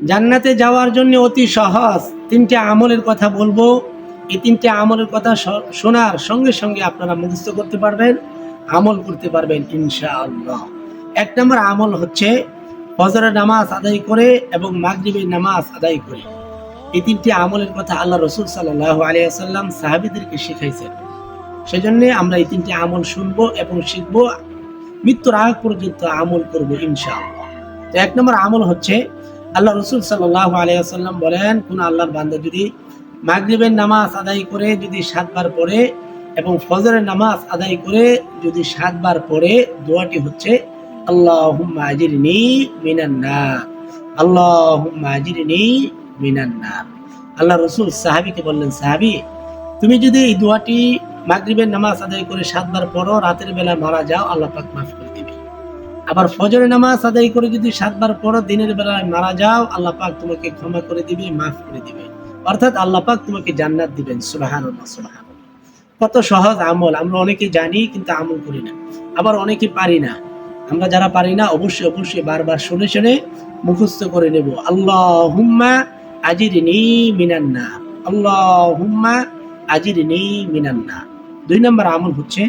জান্নাতে যাওয়ার জন্য অতি সহজ। তিনটে আমলের কথা বলব। এই তিনটে আমলের কথা শোনার সঙ্গে সঙ্গে আপনারা মুখস্থ করতে পারবেন, আমল করতে পারবেন, ইনশাআল্লাহ। এক নম্বর আমল হচ্ছে ফজরের নামাজ আদায় করে এবং মাগরিবের নামাজ আদায় করে। এই তিনটি আমলের কথা আল্লাহ রসুল সাল্লাহ আলিয়াল্লাম সাহাবিদেরকে শিখাইছেন। সেজন্য আমরা এই তিনটি আমল শুনব এবং শিখব। মৃত্যুর আগ পর্যন্ত আমল করব, ইনশাআল্লাহ। তো এক নম্বর আমল হচ্ছে আল্লাহ রসুল সাল্লাহ আলিয়াল্লাম বলেন, কোন আল্লাহর বান্দা যদি মাগরিবের নামাজ আদায় করে যদি সাতবার পড়ে এবং ফজরের নামাজ আদায় করে যদি সাতবার পড়ে, দোয়াটি হচ্ছে আজিরনি মিনান আল্লাহ রসুল সাহাবীকে বললেন, সাহাবী, তুমি যদি এই দোয়াটি মাগরিবের নামাজ আদায় করে সাতবার পড়ো, রাতের বেলা মারা যাও, আল্লাহ পাক মাফ করে আবার ফজরের নামাজ আদায় করে যদি সাতবার পড়ো, দিনের বেলায় মারা যাও, আল্লাহ পাক তোমাকে ক্ষমা করে দিবে, মাফ করে দিবে। অর্থাৎ আল্লাহ পাক তোমাকে জান্নাত দিবেন, সুবহানাল্লাহ কত সহজ আমল, আমরা অনেকে জানি কিন্তু আমল করি না। আবার অনেকে পারি না। আমরা যারা পারি না, অবশ্যই অবশ্যই বারবার শুনে শুনে মুখস্থ করে নেব। আল্লাহ হুম্মা আজিরিনি মিনান্না আল্লাহ হুম্মা আজিরিনি মিনান্না দুই নম্বর আমল হচ্ছে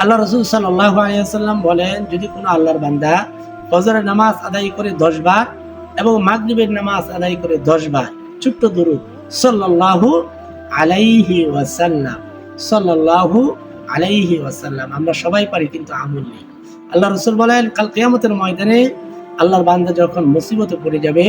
আল্লাহ রসুল সাল্লাহ আলিয়াল্লাম বলেন, যদি কোনো আল্লাহর বান্দা ফজরের নামাজ আদায় করে দশ বার এবং মাগরিবের নামাজ আদায় করে দশ বার, ছোট্ট দরুদ, সাল্লাল্লাহু আলাইহি ওয়াসাল্লাম, সাল্লাল্লাহু আলাইহি ওয়াসাল্লাম, আমরা সবাই পারি কিন্তু আমল নেই। আল্লাহ রসুল বলেন, কাল কিয়ামতের ময়দানে আল্লাহর বান্দা যখন মুসিবতে পড়ে যাবে,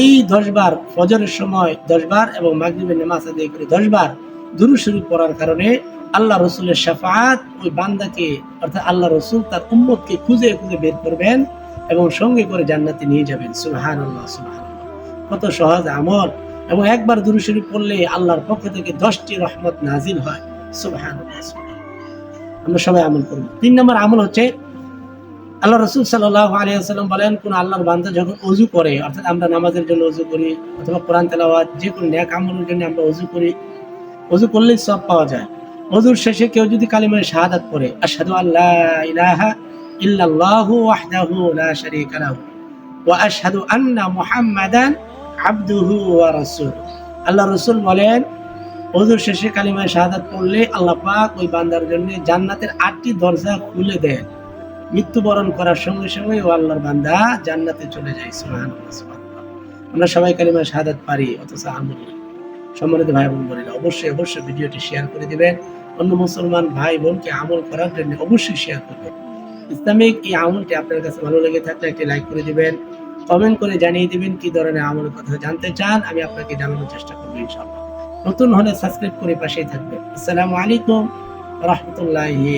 এই দশ বার ফজরের সময় দশ বার এবং মাগরিবের নামাজ আদায় করে দশ বার দুরু শরীফ পড়ার কারণে আল্লাহ রসুলের শাফাত, ওই বান্দাকে, অর্থাৎ আল্লাহ রসুল তার উম্মতকে খুঁজে খুঁজে বের করবেন এবং সঙ্গে করে জান্নাতে নিয়ে যাবেন। সুবহান আল্লাহ সুবহান কত সহজ আমল। এবং একবার দুরু পড়লে আল্লাহর পক্ষ থেকে দশটি রহমত নাজিল হয়। আমরা সবাই আমল করব। তিন নম্বর আমল হচ্ছে, আল্লাহ রসুল সাল্লাহ আলিয়াল্লাম বলেন, কোন আল্লাহর বান্দা যখন অজু করে, অর্থাৎ আমরা নামাজের জন্য অজু করি, অথবা কোরআন তেলাওয়াত, যে কোনো ন্যাক আমলের জন্য আমরা অজু করি, অজু করলেই সব পাওয়া যায়। অজুর শেষে কেউ যদি কালিমায় শাহাদাত পড়ে, আশহাদু আল্লাহ ইলাহা ইল্লাল্লাহু ওয়াহদাহু লা শারীকা লাহু ওয়া আশহাদু আন্না মুহাম্মাদান আবদুহু ওয়া রাসূলুহু। আল্লাহ রাসূল বলেন শেষে শাহাদাত পড়লে আল্লাহ পাক ওই বান্দার জন্য জান্নাতের আটটি দরজা খুলে দেন। মৃত্যুবরণ করার সঙ্গে সঙ্গে ও আল্লাহর বান্দা জান্নাতে চলে যায় সুবহানাল্লাহ। আমরা সবাই কালিমায় শাহাদাত পারি, অথচ আমল। সম্মানিত ভাই বোন বোনেরা, অবশ্যই অবশ্যই ভিডিওটি শেয়ার করে দিবেন। অন্য মুসলমান ভাই বোনকে আমল করার জন্য অবশ্যই শেয়ার করবেন। ইসলামিক এই আমলটি আপনার কাছে ভালো লেগে থাকলে একটি লাইক করে দিবেন কমেন্ট করে জানিয়ে দিবেন কি ধরনের আমলের কথা জানতে চান, আমি আপনাকে জানানোর চেষ্টা করব ইনশাআল্লাহ। নতুন হলে সাবস্ক্রাইব করে পাশেই থাকবেন। আসসালামু আলাইকুম, রহমতুল্লাহি